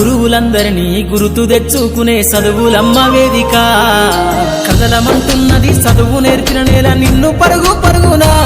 గురువులందరినీ గురుతు తెచ్చుకునే చదువులమ్మ వేదిక. కదలమంటున్నది చదువు నేర్చిన నేల నిన్ను పరుగు పరుగునా.